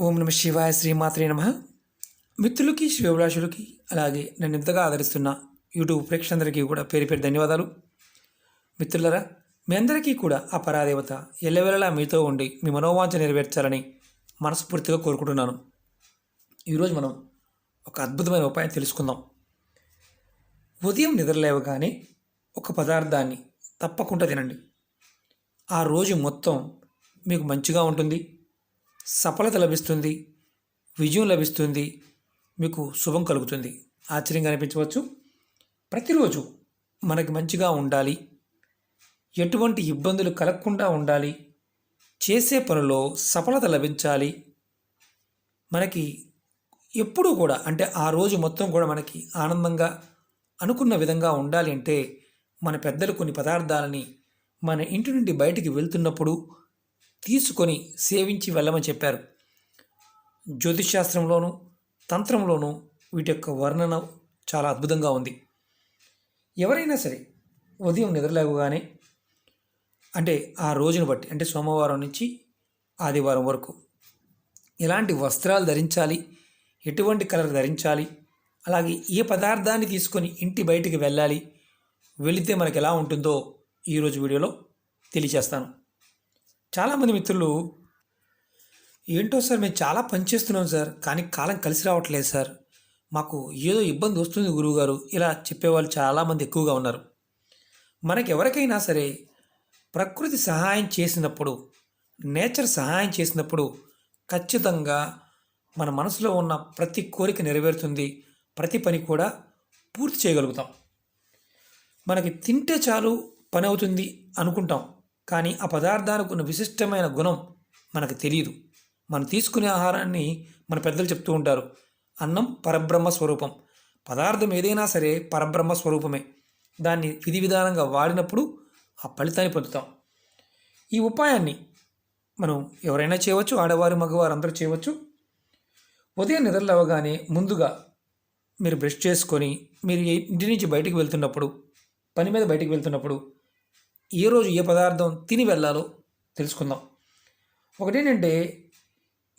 ఓం నమ శివాయ శ్రీమాత్రే నమ. మిత్రులకి శ్రీభిలాషులకి అలాగే నన్ను ఇంతగా ఆదరిస్తున్న యూట్యూబ్ ప్రేక్షకులందరికీ కూడా పేరు పేరు ధన్యవాదాలు. మిత్రులరా మీ అందరికీ కూడా ఆ పరాదేవత ఎల్లవెల్లలా మీతో ఉండి మీ మనోవాంఛ నెరవేర్చాలని మనస్ఫూర్తిగా కోరుకుంటున్నాను. ఈరోజు మనం ఒక అద్భుతమైన ఉపాయం తెలుసుకుందాం. ఉదయం నిద్రలేవగానే ఒక పదార్థాన్ని తప్పకుండా తినండి. ఆ రోజు మొత్తం మీకు మంచిగా ఉంటుంది. సఫలత లభిస్తుంది విజయం లభిస్తుంది మీకు శుభం కలుగుతుంది. ఆశ్చర్యంగా అనిపించవచ్చు. ప్రతిరోజు మనకి మంచిగా ఉండాలి. ఎటువంటి ఇబ్బందులు కలగకుండా ఉండాలి. చేసే పనిలో సఫలత లభించాలి. మనకి ఎప్పుడూ కూడా అంటే ఆ రోజు మొత్తం కూడా మనకి ఆనందంగా అనుకున్న విధంగా ఉండాలి అంటే మన పెద్దలు కొన్ని పదార్థాలని మన ఇంటి నుండి బయటికి వెళ్తున్నప్పుడు తీసుకొని సేవించి వెళ్ళమని చెప్పారు. జ్యోతిషాస్త్రంలోనూ తంత్రంలోనూ వీటి యొక్క వర్ణన చాలా అద్భుతంగా ఉంది. ఎవరైనా సరే ఉదయం నిద్రలేవగానే అంటే ఆ రోజును బట్టి అంటే సోమవారం నుంచి ఆదివారం వరకు ఎలాంటి వస్త్రాలు ధరించాలి ఎటువంటి కలర్ ధరించాలి అలాగే ఏ పదార్థాన్ని తీసుకొని ఇంటి బయటికి వెళ్ళాలి వెళితే మనకు ఎలా ఉంటుందో ఈరోజు వీడియోలో తెలియచేస్తాను చాలామంది మిత్రులు ఏంటో సార్ మేము చాలా పని చేస్తున్నాం సార్ కానీ కాలం కలిసి రావట్లేదు సార్. మాకు ఏదో ఇబ్బంది వస్తుంది గురువుగారు ఇలా చెప్పేవాళ్ళు చాలామంది ఎక్కువగా ఉన్నారు. మనకి ఎవరికైనా సరే ప్రకృతి సహాయం చేసినప్పుడు నేచర్ సహాయం చేసినప్పుడు ఖచ్చితంగా మన మనసులో ఉన్న ప్రతి కోరిక నెరవేరుతుంది. ప్రతి పని కూడా పూర్తి చేయగలుగుతాం. మనకి తింటే చాలు పని అవుతుంది అనుకుంటాం. కానీ ఆ పదార్థానికి ఉన్న విశిష్టమైన గుణం మనకు తెలియదు మనం తీసుకునే ఆహారాన్ని మన పెద్దలు చెప్తూ ఉంటారు. అన్నం పరబ్రహ్మ స్వరూపం. పదార్థం ఏదైనా సరే పరబ్రహ్మ స్వరూపమే. దాన్ని విధి విధానంగా వాడినప్పుడు ఆ ఫలితాన్ని పొందుతాం. ఈ ఉపాయాన్ని మనం ఎవరైనా చేయవచ్చు ఆడవారు మగవారు అందరూ చేయవచ్చు. ఉదయం నిద్రలేవగానే ముందుగా మీరు బ్రష్ చేసుకొని మీరు ఇంటి నుంచి బయటికి వెళ్తున్నప్పుడు పని మీద బయటికి వెళ్తున్నప్పుడు ఈరోజు రోజు ఏ పదార్థం తిని వెళ్ళాలో తెలుసుకుందాం. ఒకటేంటంటే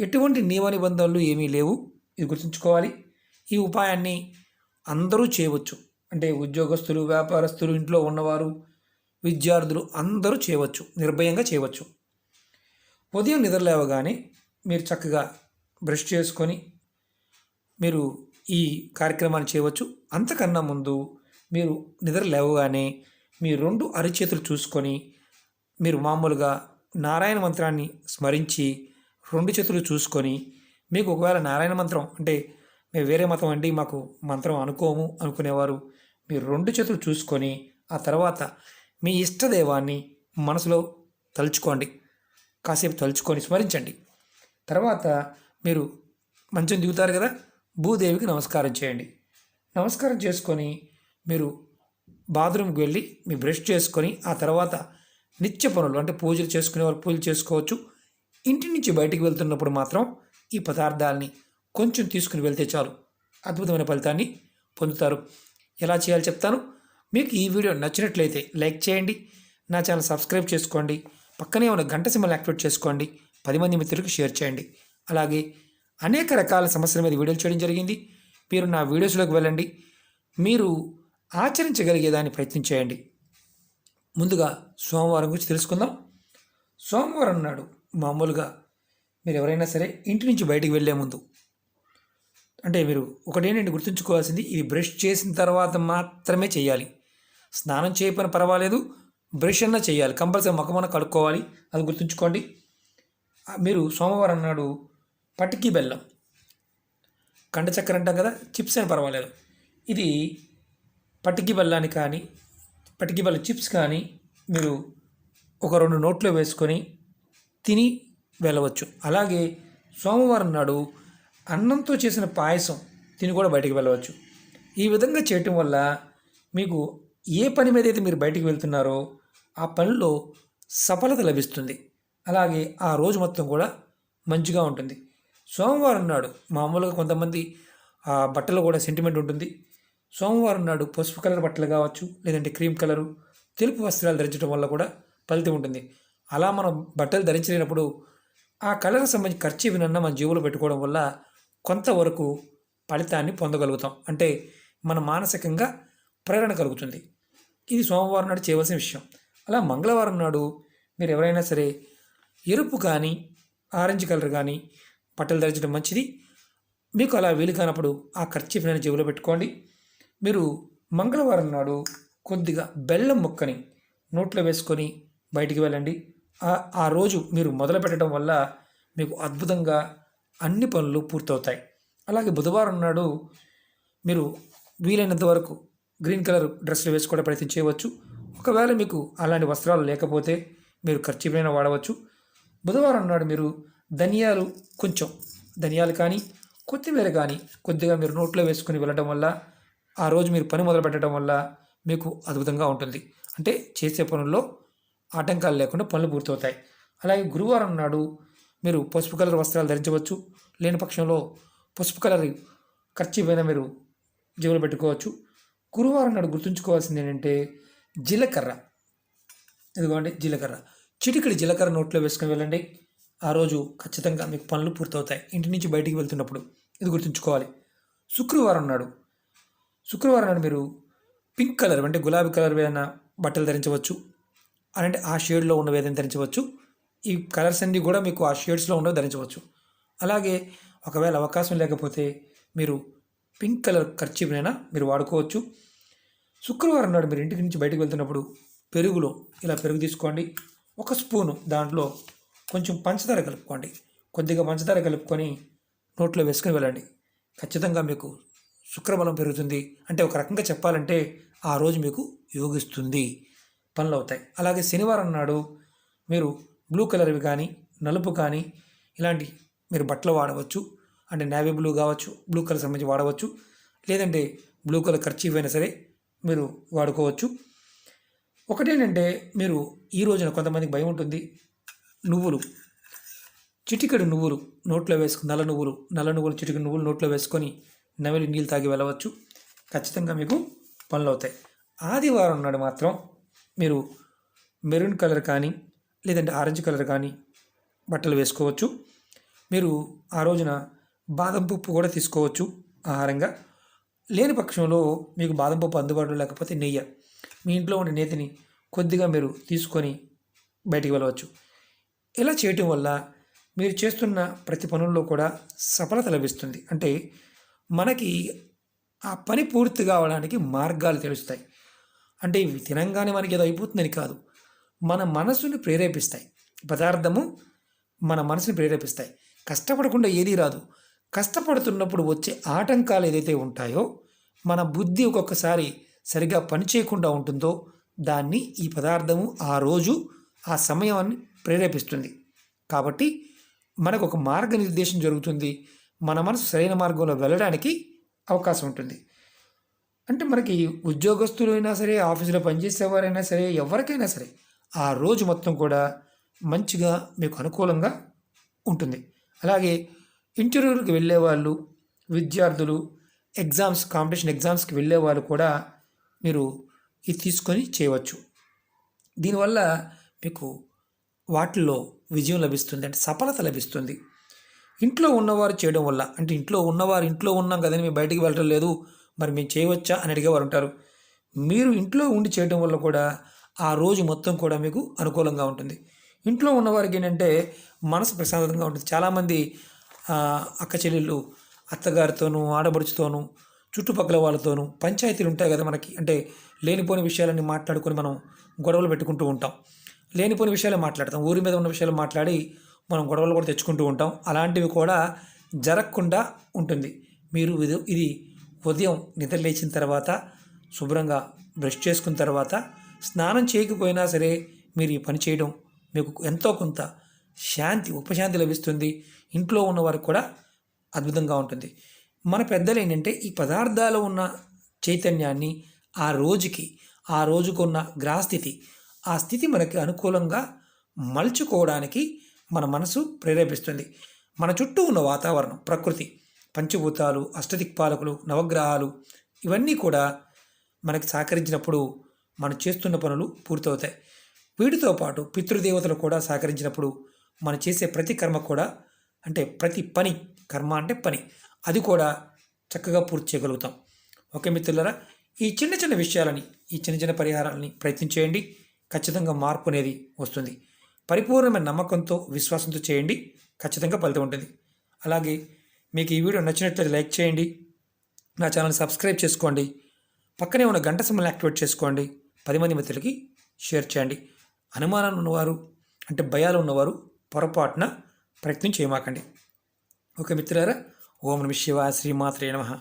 ఎటువంటి నియమ నిబంధనలు ఏమీ లేవు. ఇది గుర్తుంచుకోవాలి. ఈ ఉపాయాన్ని అందరూ చేయవచ్చు. అంటే ఉద్యోగస్తులు వ్యాపారస్తులు ఇంట్లో ఉన్నవారు విద్యార్థులు అందరూ చేయవచ్చు. నిర్భయంగా చేయవచ్చు. ఉదయం నిద్రలేవగానే మీరు చక్కగా బ్రష్ చేసుకొని మీరు ఈ కార్యక్రమాన్ని చేయవచ్చు. అంతకన్నా ముందు మీరు నిద్ర లేవగానే మీ రెండు అరిచేతులు చూసుకొని మీరు మామూలుగా నారాయణ మంత్రాన్ని స్మరించి రెండు చేతులు చూసుకొని మీకు ఒకవేళ నారాయణ మంత్రం అంటే మేము వేరే మతం అండి మాకు మంత్రం అనుకోము అనుకునేవారు మీరు రెండు చేతులు చూసుకొని ఆ తర్వాత మీ ఇష్టదైవాన్ని మనసులో తలుచుకోండి. కాసేపు తలుచుకొని స్మరించండి. తర్వాత మీరు మంచం దిగుతారు కదా భూదేవికి నమస్కారం చేయండి. నమస్కారం చేసుకొని మీరు బాత్రూమ్కి వెళ్ళి మీ బ్రష్ చేసుకొని ఆ తర్వాత నిత్య పనులు అంటే పూజలు చేసుకునే పూజలు చేసుకోవచ్చు. ఇంటి నుంచి బయటికి వెళ్తున్నప్పుడు మాత్రం ఈ పదార్థాలని కొంచెం తీసుకుని వెళ్తే చాలు. అద్భుతమైన ఫలితాన్ని పొందుతారు. ఎలా చేయాలో చెప్తాను. మీకు ఈ వీడియో నచ్చినట్లయితే లైక్ చేయండి. నా ఛానల్ సబ్స్క్రైబ్ చేసుకోండి. పక్కనే ఉన్న గంట సింబల్ యాక్టివేట్ చేసుకోండి. పది మంది మిత్రులకు షేర్ చేయండి. అలాగే అనేక రకాల సమస్యల మీద వీడియోలు చేయడం జరిగింది. మీరు నా వీడియోస్లోకి వెళ్ళండి. మీరు ఆచరించగలిగేదాన్ని ప్రయత్నం చేయండి. ముందుగా సోమవారం గురించి తెలుసుకుందాం. సోమవారం నాడు మామూలుగా మీరు ఎవరైనా సరే ఇంటి నుంచి బయటికి వెళ్ళే ముందు అంటే మీరు ఒకటేనండి గుర్తుంచుకోవాల్సింది ఇది బ్రష్ చేసిన తర్వాత మాత్రమే చేయాలి. స్నానం చేయకపోయినా పర్వాలేదు బ్రష్ అన్నా చేయాలి. కంపల్సరీ ముఖమన్న కడుక్కోవాలి అది గుర్తుంచుకోండి. మీరు సోమవారం నాడు పటికి బెల్లం కండ చక్కెర అంటాం కదా చిప్స్ అని పర్వాలేదు. ఇది పటికి బల్లాని కానీ పటికి బల్ల చిప్స్ కానీ మీరు ఒక రెండు నోట్లో వేసుకొని తిని వెళ్ళవచ్చు. అలాగే సోమవారం నాడు అన్నంతో చేసిన పాయసం తిని కూడా బయటికి వెళ్ళవచ్చు. ఈ విధంగా చేయటం వల్ల మీకు ఏ పని మీద అయితే మీరు బయటికి వెళ్తున్నారో ఆ పనిలో సఫలత లభిస్తుంది. అలాగే ఆ రోజు మొత్తం కూడా మంచిగా ఉంటుంది. సోమవారం నాడు మామూలుగా కొంతమంది ఆ బట్టలు కూడా సెంటిమెంట్ ఉంటుంది. సోమవారం నాడు పసుపు కలర్ బట్టలు కావచ్చు లేదంటే క్రీమ్ కలరు తెలుపు వస్త్రాలు ధరించడం వల్ల కూడా ఫలితం ఉంటుంది. అలా మనం బట్టలు ధరించలేనప్పుడు ఆ కలర్ సంబంధించి ఖర్చు వినన్నా మన జీవులు పెట్టుకోవడం వల్ల కొంతవరకు ఫలితాన్ని పొందగలుగుతాం. అంటే మన మానసికంగా ప్రేరణ కలుగుతుంది. ఇది సోమవారం నాడు చేయవలసిన విషయం. అలా మంగళవారం నాడు మీరు ఎవరైనా సరే ఎరుపు కానీ ఆరెంజ్ కలర్ కానీ బట్టలు ధరించడం మంచిది. మీకు అలా వీలు కానప్పుడు ఆ ఖర్చు నేను జేబులో పెట్టుకోండి. మీరు మంగళవారం నాడు కొద్దిగా బెల్లం ముక్కని నోట్లో వేసుకొని బయటికి వెళ్ళండి. ఆ రోజు మీరు మొదలు పెట్టడం వల్ల మీకు అద్భుతంగా అన్ని పనులు పూర్తవుతాయి. అలాగే బుధవారం నాడు మీరు వీలైనంత వరకు గ్రీన్ కలర్ డ్రెస్సులు వేసుకోవడం ప్రయత్నం చేయవచ్చు. ఒకవేళ మీకు అలాంటి వస్త్రాలు లేకపోతే మీరు ఖర్చుపైన వాడవచ్చు. బుధవారం నాడు మీరు ధనియాలు కొంచెం ధనియాలు కానీ కొత్తిమీర కానీ కొద్దిగా మీరు నోట్లో వేసుకుని వెళ్ళడం వల్ల ఆ రోజు మీరు పని మొదలు పెట్టడం వల్ల మీకు అద్భుతంగా ఉంటుంది. అంటే చేసే పనుల్లో ఆటంకాలు లేకుండా పనులు పూర్తవుతాయి. అలాగే గురువారం నాడు మీరు పసుపు కలర్ వస్త్రాలు ధరించవచ్చు. లేని పక్షంలో పసుపు కలర్ ఖర్చు పైన మీరు జేబులో పెట్టుకోవచ్చు. గురువారం నాడు గుర్తుంచుకోవాల్సింది ఏంటంటే జీలకర్ర. ఇదిగోండి జీలకర్ర. చిటికడి జీలకర్ర నోట్లో వేసుకొని వెళ్ళండి. ఆ రోజు ఖచ్చితంగా మీకు పనులు పూర్తవుతాయి. ఇంటి నుంచి బయటికి వెళ్తున్నప్పుడు ఇది గుర్తుంచుకోవాలి. శుక్రవారం నాడు శుక్రవారం నాడు మీరు పింక్ కలర్ అంటే గులాబీ కలర్ ఏదైనా బట్టలు ధరించవచ్చు. అంటే ఆ షేడ్లో ఉన్నవి ఏదైనా ధరించవచ్చు. ఈ కలర్స్ అన్నీ కూడా మీకు ఆ షేడ్స్లో ఉన్నవి ధరించవచ్చు. అలాగే ఒకవేళ అవకాశం లేకపోతే మీరు పింక్ కలర్ ఖర్చీనైనా మీరు వాడుకోవచ్చు. శుక్రవారం నాడు మీరు ఇంటికి నుంచి బయటకు వెళ్తున్నప్పుడు పెరుగులో ఇలా పెరుగు తీసుకోండి. ఒక స్పూను దాంట్లో కొంచెం పంచదార కలుపుకోండి. కొద్దిగా పంచదార కలుపుకొని నోట్లో వేసుకొని వెళ్ళండి. ఖచ్చితంగా మీకు శుక్రబలం పెరుగుతుంది అంటే ఒక రకంగా చెప్పాలంటే ఆ రోజు మీకు యోగిస్తుంది. పనులు అవుతాయి. అలాగే శనివారం నాడు మీరు బ్లూ కలర్వి కానీ నలుపు కానీ ఇలాంటి మీరు బట్టలు వాడవచ్చు. అంటే నేవీ బ్లూ కావచ్చు బ్లూ కలర్ సంబంధించి వాడవచ్చు. లేదంటే బ్లూ కలర్ ఖర్చు అయినా సరే మీరు వాడుకోవచ్చు. ఒకటేంటంటే మీరు ఈ రోజున కొంతమందికి భయం ఉంటుంది. నువ్వులు చిటికెడు నువ్వులు నోట్లో వేసుకుని నల్ల నువ్వులు నల్ల నువ్వులు చిటికెడు నువ్వులు నోట్లో వేసుకొని నవిలి నీళ్ళు తాగి వెళ్ళవచ్చు. ఖచ్చితంగా మీకు పనులు అవుతాయి. ఆదివారం నాడు మాత్రం మీరు మెరూన్ కలర్ కానీ లేదంటే ఆరెంజ్ కలర్ కానీ బట్టలు వేసుకోవచ్చు. మీరు ఆ రోజున బాదం పప్పు కూడా తీసుకోవచ్చు ఆహారంగా. లేని పక్షంలో మీకు బాదం పప్పు అందుబాటులో లేకపోతే నెయ్యి. మీ ఇంట్లో ఉండే నేతిని కొద్దిగా మీరు తీసుకొని బయటికి వెళ్ళవచ్చు. ఇలా చేయటం వల్ల మీరు చేస్తున్న ప్రతి పనుల్లో కూడా సఫలత లభిస్తుంది. అంటే మనకి ఆ పని పూర్తి కావడానికి మార్గాలు తెలుస్తాయి. అంటే ఇవి తినంగానే మనకి ఏదో అయిపోతుందని కాదు. మన మనసుని ప్రేరేపిస్తాయి. పదార్థము మన మనసుని ప్రేరేపిస్తాయి. కష్టపడకుండా ఏదీ రాదు. కష్టపడుతున్నప్పుడు వచ్చే ఆటంకాలు ఏదైతే ఉంటాయో మన బుద్ధి ఒక్కొక్కసారి సరిగా పనిచేయకుండా ఉంటుందో దాన్ని ఈ పదార్థము ఆ రోజు ఆ సమయాన్ని ప్రేరేపిస్తుంది. కాబట్టి మనకు ఒక మార్గనిర్దేశం జరుగుతుంది. మన మనసు సరైన మార్గంలో వెళ్ళడానికి అవకాశం ఉంటుంది. అంటే మనకి ఉద్యోగస్తులు అయినా సరే ఆఫీసులో పనిచేసేవారైనా సరే ఎవరికైనా సరే ఆ రోజు మొత్తం కూడా మంచిగా మీకు అనుకూలంగా ఉంటుంది. అలాగే ఇంటర్వ్యూలకు వెళ్ళేవాళ్ళు విద్యార్థులు ఎగ్జామ్స్ కాంపిటీషన్ ఎగ్జామ్స్కి వెళ్ళే వాళ్ళు కూడా మీరు ఇది తీసుకొని చేయవచ్చు. దీనివల్ల మీకు వాటిల్లో విజయం లభిస్తుంది. అంటే సఫలత లభిస్తుంది. ఇంట్లో ఉన్నవారు చేయడం వల్ల అంటే ఇంట్లో ఉన్నవారు ఇంట్లో ఉన్నాం కదని మేము బయటికి వెళ్ళడం లేదు మరి మేము చేయవచ్చా అని అడిగేవారు ఉంటారు. మీరు ఇంట్లో ఉండి చేయడం వల్ల కూడా ఆ రోజు మొత్తం కూడా మీకు అనుకూలంగా ఉంటుంది. ఇంట్లో ఉన్నవారికి ఏంటంటే మనసు ప్రశాంతంగా ఉంటుంది. చాలామంది అక్క చెల్లెళ్ళు అత్తగారితోనూ ఆడబడుచుతోనూ చుట్టుపక్కల వాళ్ళతోనూ పంచాయతీలు ఉంటాయి కదా మనకి. అంటే లేనిపోని విషయాలన్నీ మాట్లాడుకొని మనం గొడవలు పెట్టుకుంటూ ఉంటాం. లేనిపోని విషయాలు మాట్లాడతాం. ఊరి మీద ఉన్న విషయాలు మాట్లాడి మనం గొడవలు కూడా తెచ్చుకుంటూ ఉంటాం. అలాంటివి కూడా జరగకుండా ఉంటుంది. మీరు ఇది ఇది ఉదయం నిద్ర లేచిన తర్వాత శుభ్రంగా బ్రష్ చేసుకున్న తర్వాత స్నానం చేయకపోయినా సరే మీరు ఈ పని చేయడం మీకు ఎంతో కొంత శాంతి ఉపశాంతి లభిస్తుంది. ఇంట్లో ఉన్న వారికి కూడా అద్భుతంగా ఉంటుంది. మన పెద్దలు ఏంటంటే ఈ పదార్థాలు ఉన్న చైతన్యాన్ని ఆ రోజుకి ఆ రోజుకున్న గ్రాస్థితి ఆ స్థితి మనకి అనుకూలంగా మలుచుకోవడానికి మన మనసు ప్రేరేపిస్తుంది. మన చుట్టూ ఉన్న వాతావరణం ప్రకృతి పంచభూతాలు అష్టదిక్పాలకులు నవగ్రహాలు ఇవన్నీ కూడా మనకి సహకరించినప్పుడు మనం చేస్తున్న పనులు పూర్తవుతాయి. వీటితో పాటు పితృదేవతలు కూడా సహకరించినప్పుడు మనం చేసే ప్రతి కర్మ కూడా అంటే ప్రతి పని కర్మ అంటే పని అది కూడా చక్కగా పూర్తి చేయగలుగుతాం. ఓకే మిత్రులరా ఈ చిన్న చిన్న విషయాలని ఈ చిన్న చిన్న పరిహారాలని ప్రయత్నం చేయండి. ఖచ్చితంగా మార్పు అనేది వస్తుంది. పరిపూర్ణమైన నమ్మకంతో విశ్వాసంతో చేయండి. ఖచ్చితంగా ఫలితం ఉంటుంది. అలాగే మీకు ఈ వీడియో నచ్చినట్లయితే లైక్ చేయండి. నా ఛానల్ సబ్స్క్రైబ్ చేసుకోండి. పక్కనే ఉన్న గంట సింబల్ని యాక్టివేట్ చేసుకోండి. పది మంది మిత్రులకి షేర్ చేయండి. అనుమానాలు ఉన్నవారు అంటే భయాలు ఉన్నవారు పొరపాటున ప్రయత్నం చేయమాకండి. ఓకే మిత్రులారా ఓం నమ శివ శ్రీమాత్రే నమహ